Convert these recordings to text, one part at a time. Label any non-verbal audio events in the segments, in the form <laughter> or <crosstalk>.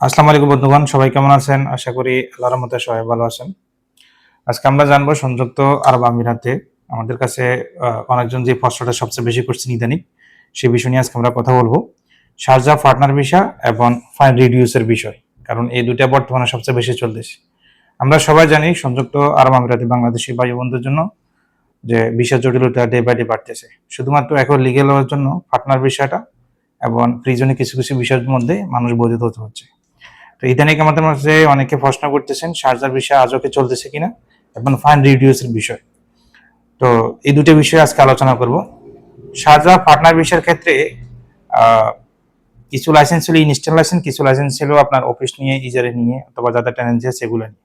আসসালামু আলাইকুম বন্ধুগণ, সবাই কেমন আছেন? আশা করি আল্লাহর মতে সবাই ভালো আছেন। আজকে আমরা জানব সংযুক্ত আরব আমিরাতে আমাদের কাছে অনেকজন যে প্রশ্নটা সবচেয়ে বেশি করছেন ইদানিং সেই বিষয় নিয়ে আজকে আমরা কথা বলব। শারজা পার্টনার ভিসা এবং ফাইন রিডিউসের বিষয়, কারণ এই দুটা বর্তমানে সবচেয়ে বেশি চলতেছে। আমরা সবাই জানি সংযুক্ত আরব আমিরাতে বাংলাদেশি ভাই বোনদের জন্য যে ভিসা জটিলতা ডে বাই ডে বাড়তেছে। শুধুমাত্র এখন লিগেল হওয়ার জন্য পার্টনার ভিসাটা এবং প্রিজনে কিছু কিছু বিষয়ের মধ্যে মানুষ বৈধ হতে হচ্ছে। তো ইদানিং আমাদের মাঝে অনেকে প্রশ্ন করতেছেন, সার্জার বিষয় আজও কি চলতেছে কিনা এবং ফাইন রিডিউসের বিষয়। তো এই দুটো বিষয়ে আজকে আলোচনা করব। শারজা পার্টনার বিষয়ের ক্ষেত্রে কিছু লাইসেন্স ছিল ইনস্টল লাইসেন্স কিছু লাইসেন্স ছিল আপনার অফিস নিয়ে, ইজারে নিয়ে, অথবা যাদের টেনেন্সি আছে সেগুলো নিয়ে।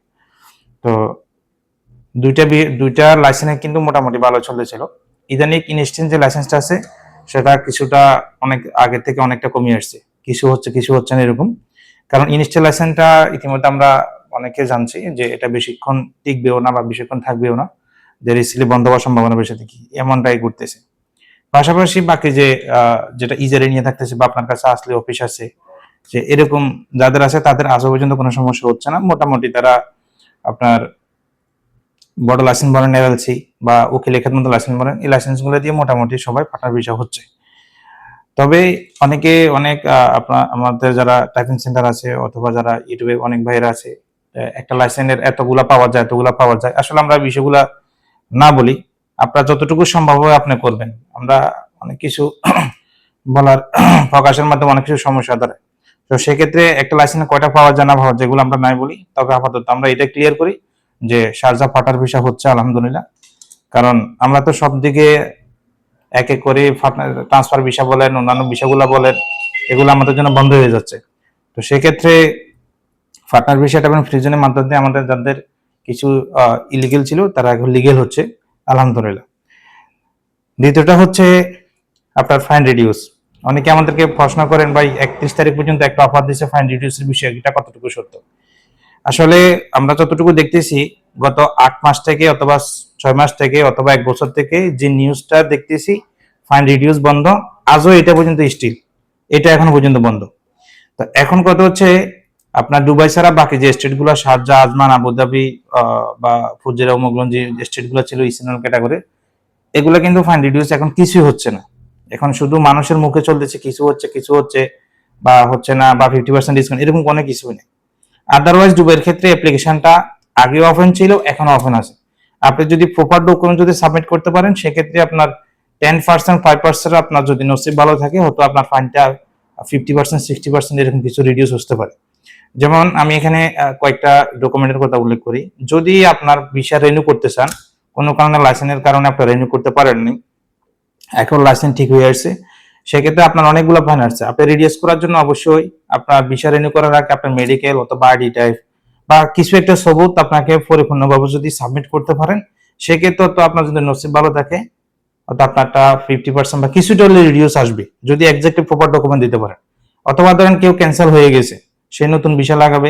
তো দুইটা দুইটা লাইসেন্সে কিন্তু মোটামুটি ভালো চলতেছিল। ইদানিং ইনস্ট্যান্ট যে লাইসেন্সটা আছে, সেটা কিছুটা অনেক আগে থেকে অনেকটা কমিয়ে আসছে। কিছু হচ্ছে কিছু হচ্ছে না এরকম। কারণ ইনস্টলেশনটা ইতিমধ্যে আমরা অনেকে জানছি যে এটা বেশিক্ষণ টিকবেও না বা বেশিক্ষণ থাকবেও না। যে রিসিলি বন্ধ হওয়ার সম্ভাবনা বেশি দেখি এমনটাই ঘটতেছে। পাশাপাশি বাকি যে যেটা ইজারে নিয়ে থাকতেছে বা আপনার কাছে আসলে অফিস আছে, যে এরকম যাদের আছে তাদের আজও পর্যন্ত কোনো সমস্যা হচ্ছে না। মোটামুটি তারা আপনার বড় লাইসেন্স বলেন এলএলসি বা উকিল লেখার মতো লাইসেন্স বলেন এই লাইসেন্সগুলো দিয়ে মোটামুটি সবাই পার্টনার বিষয় হচ্ছে। তবে অনেকে অনেক আপনার আমাদের যারা টাইপিং সেন্টার আছে অথবা যারা ইউটিউবে অনেক ভাইরা আছে একটা লাইসেন্সের এতগুলা পাওয়া যায়, এতগুলা পাওয়া যায়। আসলে আমরা বিষয়গুলা না বলি। আপনার যতটুকু সম্ভব হয় আপনি করবেন। আমরা অনেক কিছু <clears throat> বলার <clears throat> প্রকাশের মাধ্যমে অনেক কিছু সমস্যা ধরে। তো সেক্ষেত্রে একটা লাইসেন্স কয়টা পাওয়া যায় না পাওয়া যেগুলো আমরা নাই বলি। তবে আপাতত আমরা এটা ক্লিয়ার করি যে শারজা ফাটার ভিসা হচ্ছে, আলহামদুলিল্লাহ। কারণ আমরা তো সব দিকে এক এক করে ট্রান্সফার ভিসা বলেন, অন্যান্য বিষয়গুলো বলেন, এগুলো আমাদের জন্য বন্ধ হয়ে যাচ্ছে। তো সেক্ষেত্রে পার্টনার ভিসাটা এবং ফ্রিজনের মাধ্যমে আমাদের যাদের কিছু ইলিগেল ছিল, তারা এখন লিগেল হচ্ছে, আলহামদুলিল্লাহ। দ্বিতীয়টা হচ্ছে আপনার ফাইন রিডিউস অনেকে আমাদেরকে প্রশ্ন করেন, ভাই, একত্রিশ তারিখ পর্যন্ত একটা অফার দিচ্ছে ফাইন রিডিউসের বিষয়ে, এটা কতটুকু সত্য? আসলে আমরা যতটুকু দেখতেছি, গত আট মাস থেকে অথবা ছয় মাস থেকে অথবা এক বছর থেকে যে নিউজটা দেখতেছি ফাইন রিডিউস বন্ধ, আজও এটা পর্যন্ত স্টিল এটা এখনও পর্যন্ত বন্ধ। তো এখন কত হচ্ছে, আপনার দুবাই ছাড়া বাকি যে স্টেটগুলো শারজা, আজমান, আবুধাবি বা ফুজেরা মোগলন যে স্টেটগুলো ছিল ইসিনাল ক্যাটাগরি এগুলো কিন্তু ফাইন রিডিউস এখন কিছুই হচ্ছে না। এখন শুধু মানুষের মুখে চলতেছে, কিছু হচ্ছে কিছু হচ্ছে, বা হচ্ছে না, বা ফিফটি পার্সেন্ট ডিসকাউন্ট এরকম কোনো কিছুই নেই। আদারওয়াইজ ডুবের ক্ষেত্রে অ্যাপ্লিকেশনটা আগে ওপেন ছিল, এখন ওপেন আছে। আপনি যদি প্রপার ডকুমেন্ট যদি সাবমিট করতে পারেন, সেক্ষেত্রে আপনার টেন পার্সেন্ট ফাইভ পার্সেন্ট আপনার যদি নসিব ভালো থাকে, হয়তো আপনার ফাইনটা ফিফটি পার্সেন্ট সিক্সটি পার্সেন্ট এরকম কিছু রিডিউস হতে পারে। যেমন আমি এখানে কয়েকটা ডকুমেন্টের কথা উল্লেখ করি। যদি আপনার ভিসা রেনিউ করতে চান, কোনো কারণে লাইসেন্সের কারণে আপনি রেনিউ করতে পারেননি, এখন লাইসেন্স ঠিক হয়ে আসছে। সেক্ষেত্রে আপনার অনেকগুলো ফাইন আসছে। আপনি রিডিউস করার জন্য অবশ্যই আপনার ভিসা রেনিউ করার আগে আপনার মেডিকেল অথবা আইডি টাইপ বা কিছু একটা সবুত আপনাকে পরিপূর্ণভাবে যদি সাবমিট করতে পারেন, সেক্ষেত্রে তো আপনার যদি নসিব ভালো থাকে হয়তো আপনারটা ফিফটি পার্সেন্ট বা কিছুটা হলে রিডিউস আসবে, যদি এক্সাক্টলি প্রপার ডকুমেন্ট দিতে পারেন। অথবা ধরেন কেউ ক্যান্সেল হয়ে গেছে, সে নতুন ভিসা লাগাবে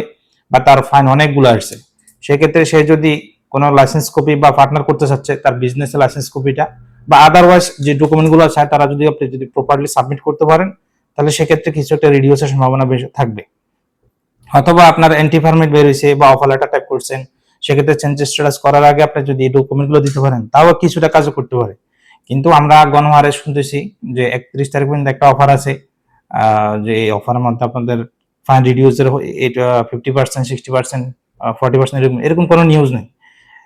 বা তার ফাইন অনেকগুলো আসছে। সেক্ষেত্রে সে যদি কোনো লাইসেন্স কপি বা পার্টনার করতে চাচ্ছে, তার বিজনেসের লাইসেন্স কপিটা বা আদারওয়াইজ যে ডকুমেন্টগুলো আছে, তারা যদি আপনি যদি প্রপারলি সাবমিট করতে পারেন, তাহলে সেক্ষেত্রে কিছু একটা রিডিউসের সম্ভাবনা বেশি থাকবে। অথবা আপনার অ্যান্টি ফার্মেট বের হয়েছে বা অফার লেটার টাইপ করছেন, সেক্ষেত্রে চেঞ্জ স্ট্যাটাস করার আগে আপনি যদি ডকুমেন্টগুলো দিতে পারেন, তাও কিছুটা কাজও করতে পারে। কিন্তু আমরা গণহারে শুনতেছি যে একত্রিশ তারিখ পর্যন্ত একটা অফার আছে যে এই অফারের মধ্যে আপনাদের ফাইন রিডিউসের এটা fifty percent sixty percent forty percent এরকম এরকম কোনো নিউজ নেই।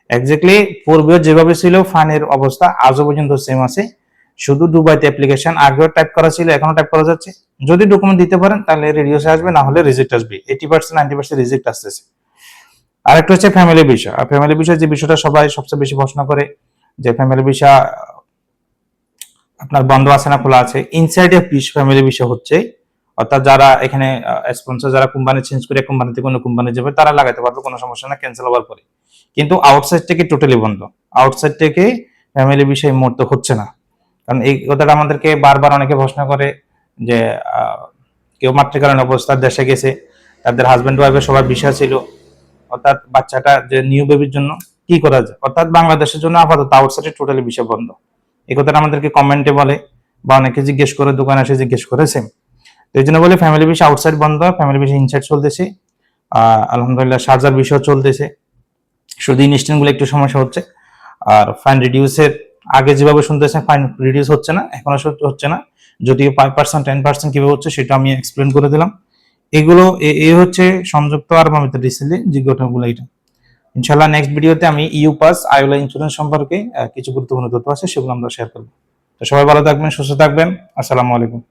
এক্স্যাক্টলি পূর্বে যেভাবে ছিল ফাইনের অবস্থা আজও পর্যন্ত সেম আছে। শুধু দুবাইতে অ্যাপ্লিকেশন আগেও টাইপ করা ছিল এখনও টাইপ করা যাচ্ছে। যদি ডকুমেন্ট দিতে পারেন, তাহলে রিডিউসে আসবে, না হলে রিজেক্ট আসবে। Eighty percent ninety percent reject আসতেছে। আরেকটা হচ্ছে ফ্যামিলি বিষয়। আর ফ্যামিলি বিষয় যে বিষয়টা সবাই সবচেয়ে বেশি প্রশ্ন করে, যে ফ্যামিলি বিষয়, আপনার বন্ধ আছে না খোলা আছে ইনসাইড এ পিস ফ্যামিলি বিষয় হচ্ছে। অর্থাৎ যারা এখানে স্পন্সর যারা কোম্পানি চেঞ্জ করে কোম্পানি থেকে অন্য কোম্পানি যাবে, তারা লাগাতে পারবে, কোনো সমস্যা না ক্যান্সেল হওয়ার পরে। কিন্তু আউটসাইড থেকে টোটালি বন্ধ। আউটসাইড থেকে ফ্যামিলি বিষয় মুহূর্তে হচ্ছে না। কারণ এই কথাটা আমাদেরকে বারবার অনেকে প্রশ্ন করে যে কেউ মাতৃকালীন অবস্থার দেশে গেছে, তাদের হাজব্যান্ড ওয়াইফের সবার বিষয় ছিল, অর্থাৎ বাচ্চাটা যে নিউ বেবির জন্য কি করা যায়? অর্থাৎ বাংলাদেশের জন্য আপাতত আউটসাইডে টোটালি বিষয় বন্ধ। এই কথাটা আমাদেরকে কমেন্টে বলে বা অনেকে জিজ্ঞেস করে, দোকানে এসে জিজ্ঞেস করেছে তো এই জন্য বলে ফ্যামিলি বিষয় আউটসাইড বন্ধ ফ্যামিলি বিষয় ইনসাইড চলতেছে। আলহামদুলিল্লাহ সার্জার বিষয় চলতেছে। শুধু ইনস্ট্যান্টগুলো একটু সমস্যা হচ্ছে। আর ফাইন রিডিউসের আগে যেভাবে শুনতেছেন ফাইন রিডিউস হচ্ছে না, এখনও সত্যি হচ্ছে না। যদিও ফাইভ পার্সেন্ট টেন পার্সেন্ট কীভাবে হচ্ছে সেটা আমি এক্সপ্লেন করে দিলাম। এগুলো, এ- হচ্ছে সংযুক্ত আরব আমিরাতের রিসেন্টলি যে ঘটনাগুলো এটা। ইনশাল্লাহ নেক্সট ভিডিওতে আমি ইউ পাস, আইওলা ইন্স্যুরেন্স সম্পর্কে কিছু গুরুত্বপূর্ণ তথ্য আছে সেগুলো আমরা শেয়ার করব। তো সবাই ভালো থাকবেন, সুস্থ থাকবেন, আসসালামু আলাইকুম।